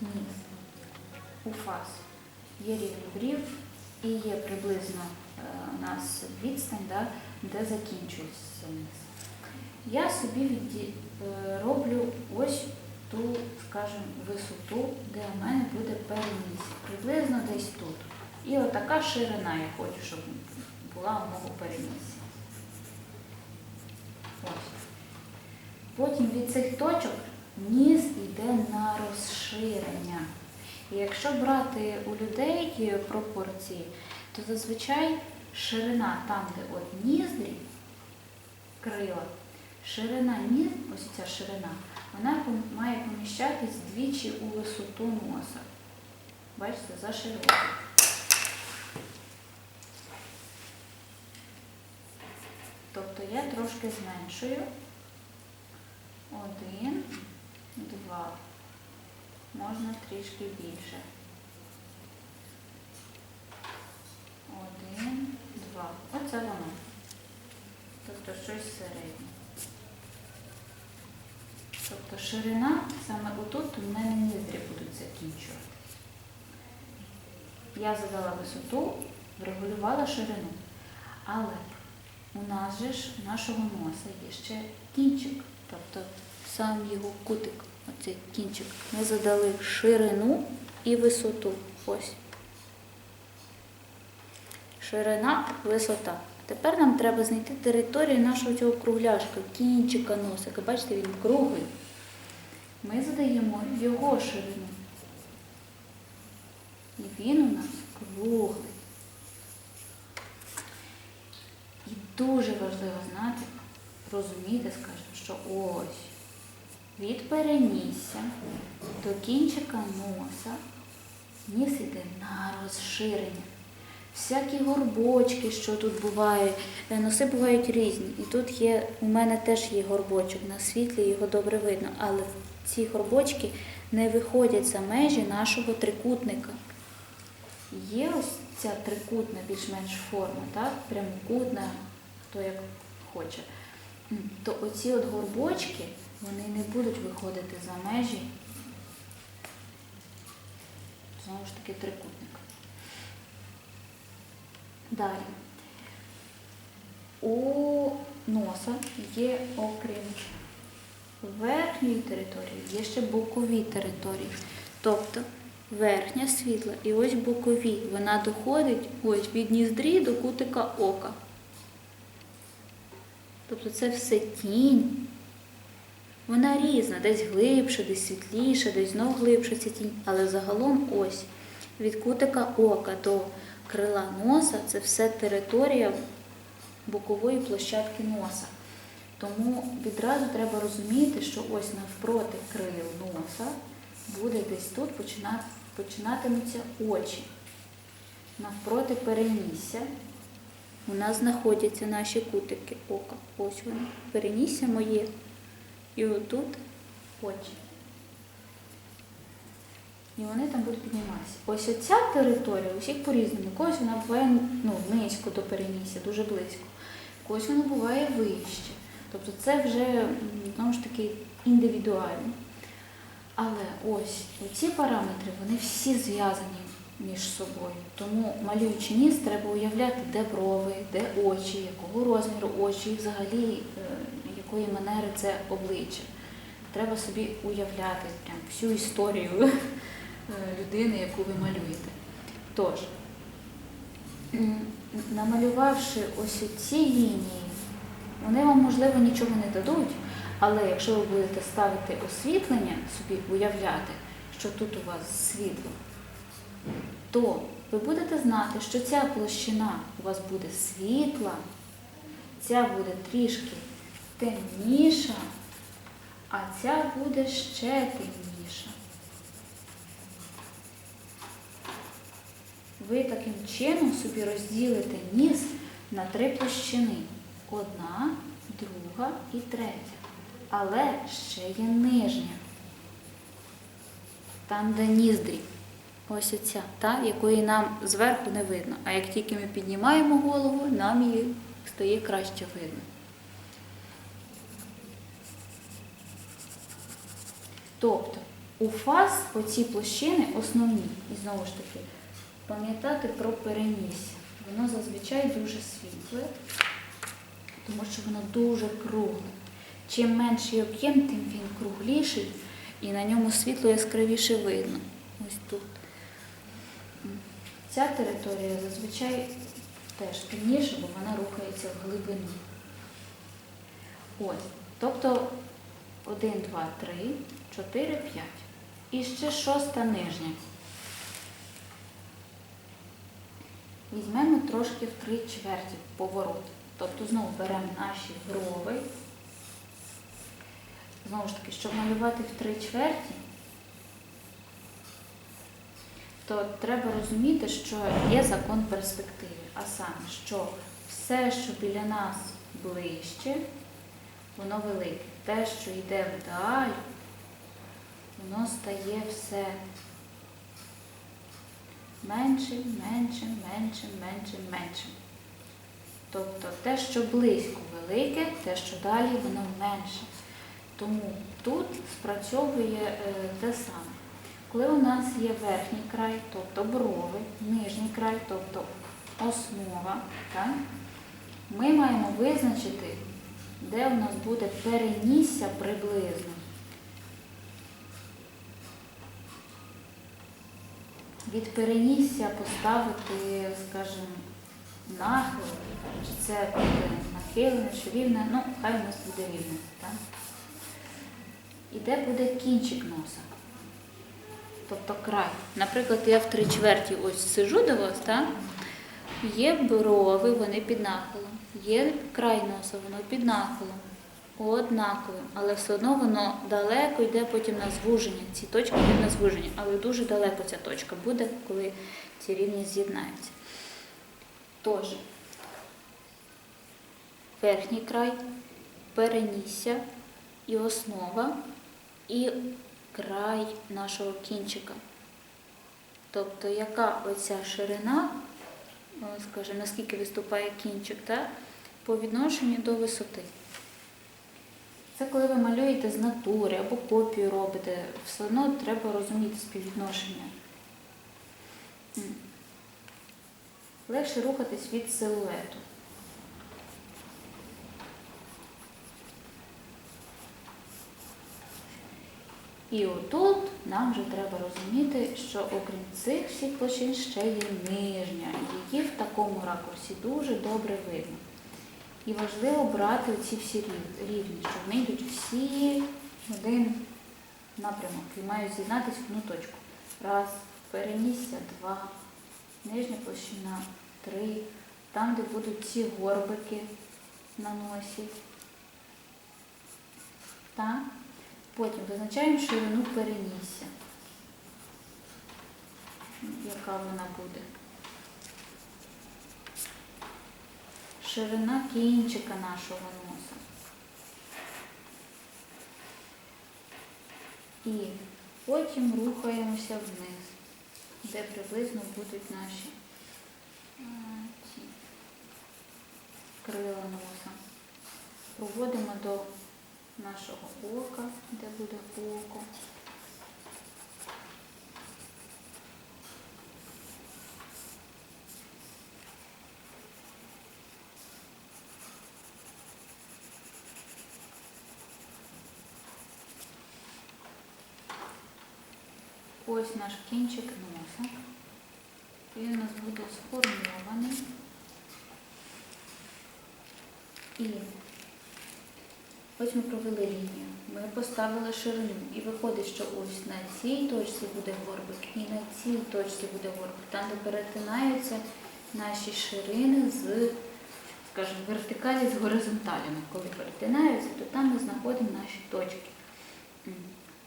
ніс. У фаз є рівень брів і є приблизно е, у нас відстань, да, де закінчується ніс. Я собі е, роблю ось ту, скажімо, висоту, де у мене буде переніс. Приблизно десь тут. І отака ширина я хочу, щоб була у мого перенісся. Ось. Потім від цих точок ніс йде на розширення. І якщо брати у людей пропорції, то зазвичай ширина там, де от ніздрі, крила, ширина ніс, ось ця ширина, вона має поміщатись двічі у висоту носа. Бачите, за широкий. Тобто я трошки зменшую. Один, два. Можна трішки більше. Один, два. Оце воно. Тобто щось середнє. Тобто ширина саме отут у мене ніздрі будуть закінчувати. Я задала висоту, врегулювала ширину. Але у нас же ж нашого носа є ще кінчик, тобто сам його кутик, оцей кінчик. Ми задали ширину і висоту. Ось. Ширина, висота. Тепер нам треба знайти територію нашого цього кругляшка, кінчика носика. Бачите, він круглий. Ми задаємо його ширину. І він у нас круглий. І дуже важливо знати, розуміти, скажімо, що ось від перенісся до кінчика носа ніс іде на розширення. Всякі горбочки, що тут бувають, е, носи бувають різні. І тут є, у мене теж є горбочок, на світлі його добре видно, але ці горбочки не виходять за межі нашого трикутника. Є ось ця трикутна більш-менш форма, так? прямокутна, хто як хоче. То оці от горбочки, вони не будуть виходити за межі, знову ж таки, трикутника. Далі. У носа є, окрім верхньої території, є ще бокові території. Тобто верхня світла і ось бокові. Вона доходить ось від ніздрі до кутика ока. Тобто це все тінь. Вона різна, десь глибше, десь світліше, десь знов глибше ця тінь. Але загалом ось від кутика ока до крила носа це все територія бокової площадки носа. Тому відразу треба розуміти, що ось навпроти крил носа буде десь тут починати, починатимуться очі. Навпроти перенісся у нас знаходяться наші кутики ока. Ось вони. Перенісся моє. І отут очі. І вони там будуть підніматися. Ось оця територія, у всіх по-різному. Когось вона буває ну, низько до перенісся, дуже близько. Когось вона буває вище. Тобто це вже знову ж таки індивідуально. Але ось ці параметри, вони всі зв'язані між собою. Тому малюючи ніс, треба уявляти, де брови, де очі, якого розміру очі, взагалі якої манери це обличчя. Треба собі уявляти прям всю історію е, людини, яку ви малюєте. Тож, намалювавши ось ці лінії, вони вам, можливо, нічого не дадуть, але якщо ви будете ставити освітлення, собі уявляти, що тут у вас світло, то ви будете знати, що ця площина у вас буде світла, ця буде трішки темніша, а ця буде ще темніша. Ви таким чином собі розділите ніс на три площини. Одна, друга і третя. Але ще є нижня. Там, де ніздрі. Ось оця, та, якої нам зверху не видно. А як тільки ми піднімаємо голову, нам її стає краще видно. Тобто у фаз оці площини основні. І знову ж таки, пам'ятати про перенісся. Воно зазвичай дуже світле, тому що воно дуже кругле. Чим менший об'єм, тим він кругліший і на ньому світло яскравіше видно. Ось тут. Ця територія зазвичай теж темніша, бо вона рухається в глибину. Ось. Тобто 1, 2, 3, 4, 5. І ще шоста нижня. Візьмемо трошки в три чверті поворот. Тобто знову беремо наші брови. Знову ж таки, щоб малювати в три чверті, то треба розуміти, що є закон перспективи. А саме, що все, що біля нас ближче, воно велике. Те, що йде вдаль, воно стає все меншим, меншим, меншим, меншим, меншим. Тобто те, що близько велике, те, що далі, воно менше. Тому тут спрацьовує е, те саме. Коли у нас є верхній край, тобто брови, нижній край, тобто основа, так, ми маємо визначити, де у нас буде перенісся приблизно. Від перенісся поставити, скажімо, нахил, чи це буде нахилене, чи рівне, ну, хай у нас буде рівне. Так? І де буде кінчик носа? Тобто край. Наприклад, я в три чверті ось сижу до вас, так? Є брови, вони під нахилом. Є край носа, воно під нахилом. Однаковим, але все одно воно далеко йде потім на звуження. Ці точки йдуть на звуження, але дуже далеко ця точка буде, коли ці рівні з'єднаються. Тож, верхній край, перенісся і основа, і край нашого кінчика. Тобто, яка оця ширина, скажімо, наскільки виступає кінчик, так, по відношенню до висоти. Це коли ви малюєте з натури або копію робите, все одно треба розуміти співвідношення. Легше рухатись від силуету. І отут нам вже треба розуміти, що окрім цих всіх площин ще є нижня, і її в такому ракурсі дуже добре видно. І важливо брати ці всі рівні, що вони йдуть всі в один напрямок і мають з'єднатися в одну точку. Раз, перенісся, два, нижня площина, три, там, де будуть ці горбики на носі. Так? Потім визначаємо ширину перенісся. Яка вона буде? Ширина кінчика нашого носа. І потім рухаємося вниз, де приблизно будуть наші крила носа. Проводимо до нашого ока, де буде око. Ось наш кінчик носа. Він у нас буде сформований. І ось ми провели лінію. Ми поставили ширину. І виходить, що ось на цій точці буде горбик і на цій точці буде горбик. Там, де перетинаються наші ширини з, скажімо, вертикалі з горизонталями. Коли перетинаються, то там ми знаходимо наші точки.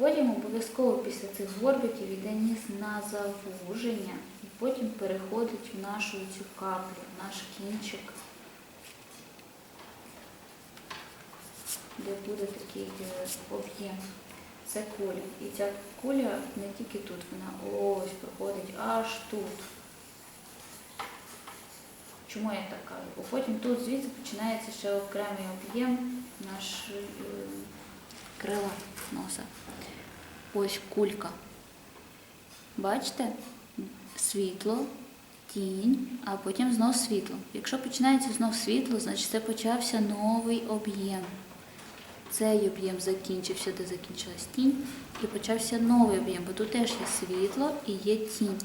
Потім обов'язково після цих горбиків йде ніс на завуження і потім переходить в нашу цю каплю, в наш кінчик, де буде такий е, об'єм. Це куля. І ця куля не тільки тут, вона ось проходить аж тут. Чому я так кажу? Бо потім тут звідси починається ще окремий об'єм наш е, крила носа. Ось кулька. Бачите? Світло, тінь, а потім знов світло. Якщо починається знов світло, значить це почався новий об'єм. Цей об'єм закінчився, де закінчилась тінь, і почався новий об'єм, бо тут теж є світло і є тінь.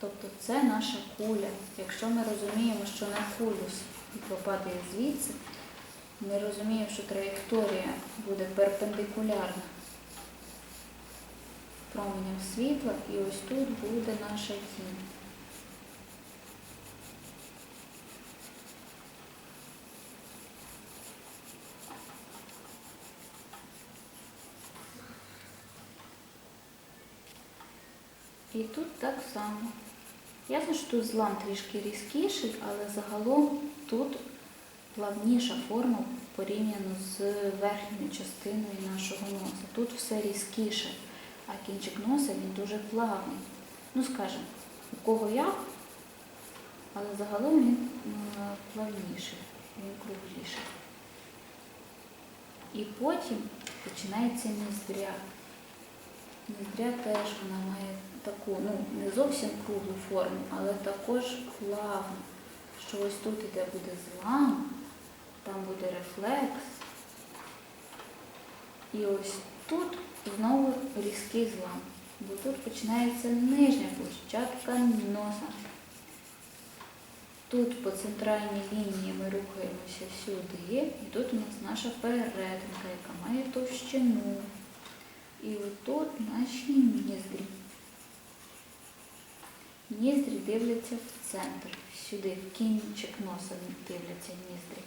Тобто це наша куля. Якщо ми розуміємо, що на кулю світло падає звідси, ми розуміємо, що траєкторія буде перпендикулярна променям світла, і ось тут буде наша тінь. І тут так само. Ясно, що тут злам трішки різкіший, але загалом тут плавніша форма порівняно з верхньою частиною нашого носа. Тут все різкіше, а кінчик носа він дуже плавний. Ну, скажімо, у кого як, але загалом він плавніший, він кругліший. І потім починається ніздря. Ніздря теж вона має таку, ну, не зовсім круглу форму, але також плавну. Що ось тут іде буде злам, там буде рефлекс. І ось тут знову різкий злам. Бо тут починається нижня площадка носа. Тут по центральній лінії ми рухаємося сюди, і тут у нас наша перетинка, яка має товщину. І отут наші ніздрі. Ніздрі дивляться в центр, сюди, в кінчик носа дивляться ніздрі.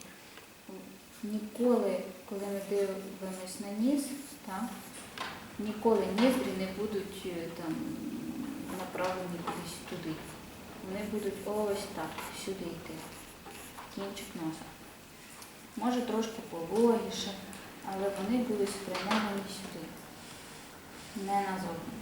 Ніколи, коли ми дивимось на ніс, так, ніколи ніздрі не будуть е, там направлені кудись туди. Вони будуть ось так, сюди йти, кінчик носа. Може трошки пологіше, але вони будуть спрямовані сюди, не назовні.